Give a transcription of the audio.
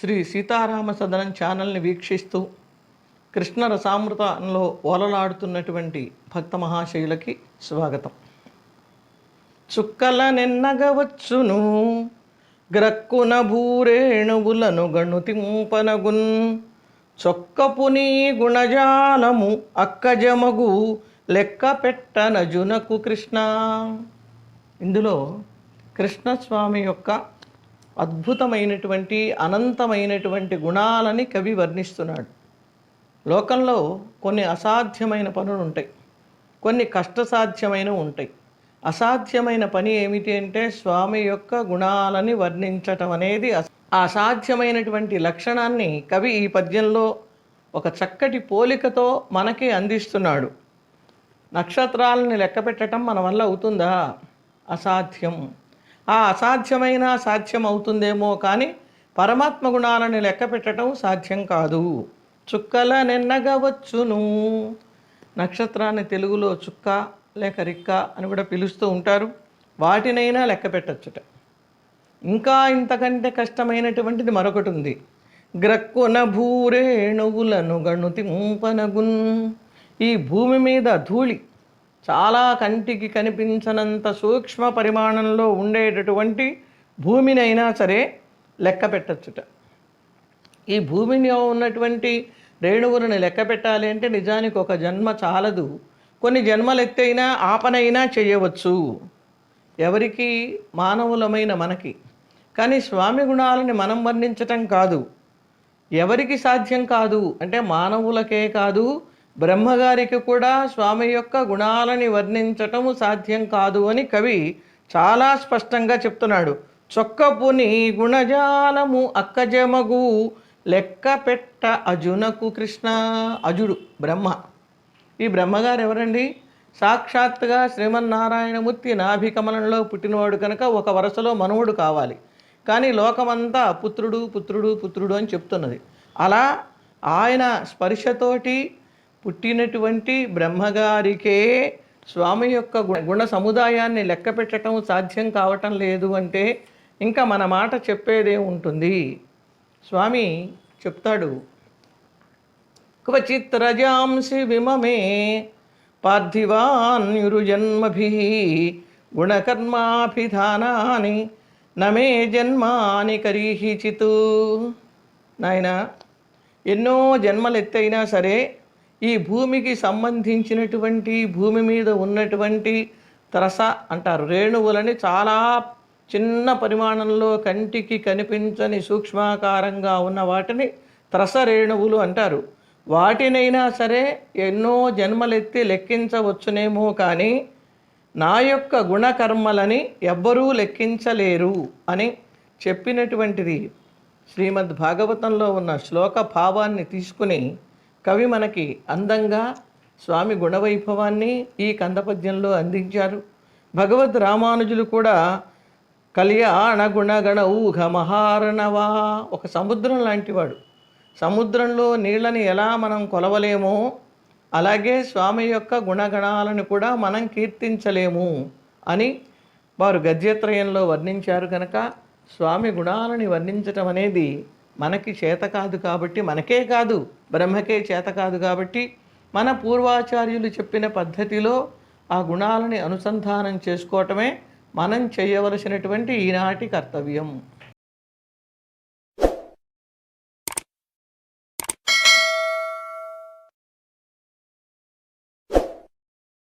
శ్రీ సీతారామ సదనం ఛానల్ని వీక్షిస్తూ కృష్ణ రసామృతంలో ఓలలాడుతున్నటువంటి భక్త మహాశయులకి స్వాగతం. చుక్కల నిన్నగవచ్చును గ్రక్కున భూరేణువులను గణుతింపనగున్ చొక్కపు నీ గుణజాలము అక్కజమగు లెక్క పెట్టనజునకు కృష్ణ. ఇందులో కృష్ణస్వామి యొక్క అద్భుతమైనటువంటి అనంతమైనటువంటి గుణాలని కవి వర్ణిస్తున్నాడు. లోకంలో కొన్ని అసాధ్యమైన పనులు ఉంటాయి. కొన్ని కష్టసాధ్యమైన ఉంటాయి. అసాధ్యమైన పని ఏమిటి అంటే స్వామి యొక్క గుణాలని వర్ణించటం అనేది అసాధ్యమైనటువంటి లక్షణాన్ని కవి ఈ పద్యంలో ఒక చక్కటి పోలికతో మనకి అందిస్తున్నాడు. నక్షత్రాలని లెక్క పెట్టడం మన వల్ల అవుతుందా? అసాధ్యం. ఆ అసాధ్యమైన సాధ్యం అవుతుందేమో కానీ పరమాత్మ గుణాలను లెక్క పెట్టడం సాధ్యం కాదు. చుక్కల నిన్నగవచ్చును నక్షత్రాన్ని తెలుగులో చుక్క లేక రిక్క అని కూడా పిలుస్తూ ఉంటారు. వాటినైనా లెక్క పెట్టచ్చుట. ఇంకా ఇంతకంటే కష్టమైనటువంటిది మరొకటి ఉంది. గ్రక్కున భూరేణువులను గణుతింపనగున్. ఈ భూమి మీద ధూళి చాలా కంటికి కనిపించనంత సూక్ష్మ పరిమాణంలో ఉండేటటువంటి భూమినైనా సరే లెక్క పెట్టచ్చుట. ఈ భూమిలో ఉన్నటువంటి రేణువులను లెక్క పెట్టాలి అంటే నిజానికి ఒక జన్మ చాలదు. కొన్ని జన్మలెత్తైనా ఆపనైనా చేయవచ్చు. ఎవరికి మానవులమైన మనకి. కానీ స్వామి గుణాలని మనం వర్ణించటం కాదు. ఎవరికి సాధ్యం కాదు? అంటే మానవులకే కాదు బ్రహ్మగారికి కూడా స్వామి యొక్క గుణాలని వర్ణించటము సాధ్యం కాదు అని కవి చాలా స్పష్టంగా చెప్తున్నాడు. చొక్కపుని గుణజాలము అక్కజమగు లెక్క పెట్ట అజునకు కృష్ణ. అజుడు బ్రహ్మ. ఈ బ్రహ్మగారు ఎవరండి? సాక్షాత్తుగా శ్రీమన్నారాయణమూర్తి నాభికమలంలో పుట్టినవాడు కనుక ఒక వరుసలో మనవుడు కావాలి. కానీ లోకమంతా పుత్రుడు పుత్రుడు పుత్రుడు అని చెప్తున్నది. అలా ఆయన స్పర్శతోటి పుట్టినటువంటి బ్రహ్మగారికే స్వామి యొక్క గుణ సముదాయాన్ని లెక్క పెట్టడం సాధ్యం కావటం లేదు అంటే ఇంకా మన మాట చెప్పేదే ఉంటుంది. స్వామి చెప్తాడు క్వచిత్ రజాంసి విమమే పార్థివాన్యురుజన్మభి గుణకర్మాభిధానాని నమే జన్మాని కరీహిచితు. నాయన ఎన్నో జన్మలు ఎత్తైనా సరే ఈ భూమికి సంబంధించినటువంటి భూమి మీద ఉన్నటువంటి త్రస అంటారు. రేణువులని చాలా చిన్న పరిమాణంలో కంటికి కనిపించని సూక్ష్మాకారంగా ఉన్న వాటిని త్రస రేణువులు అంటారు. వాటినైనా సరే ఎన్నో జన్మలెత్తి లెక్కించవచ్చునేమో కానీ నా యొక్క గుణకర్మలని ఎవ్వరూ లెక్కించలేరు అని చెప్పినటువంటిది శ్రీమద్ భాగవతంలో ఉన్న శ్లోక భావాన్ని తీసుకుని కవి మనకి అందంగా స్వామి గుణవైభవాన్ని ఈ కందపద్యంలో అందించారు. భగవద్ రామానుజులు కూడా కళ్యాణ గుణగణ ఊహ మహారణవా ఒక సముద్రం లాంటివాడు. సముద్రంలో నీళ్ళని ఎలా మనం కొలవలేమో అలాగే స్వామి యొక్క గుణగణాలను కూడా మనం కీర్తించలేము అని వారు గద్యత్రయంలో వర్ణించారు కనుక స్వామి గుణాలని వర్ణించటం అనేది మనకి చేత కాదు కాబట్టి మనకే కాదు బ్రహ్మకే చేత కాదు కాబట్టి మన పూర్వాచార్యులు చెప్పిన పద్ధతిలో ఆ గుణాలని అనుసంధానం చేసుకోవటమే మనం చేయవలసినటువంటి ఈనాటి కర్తవ్యం.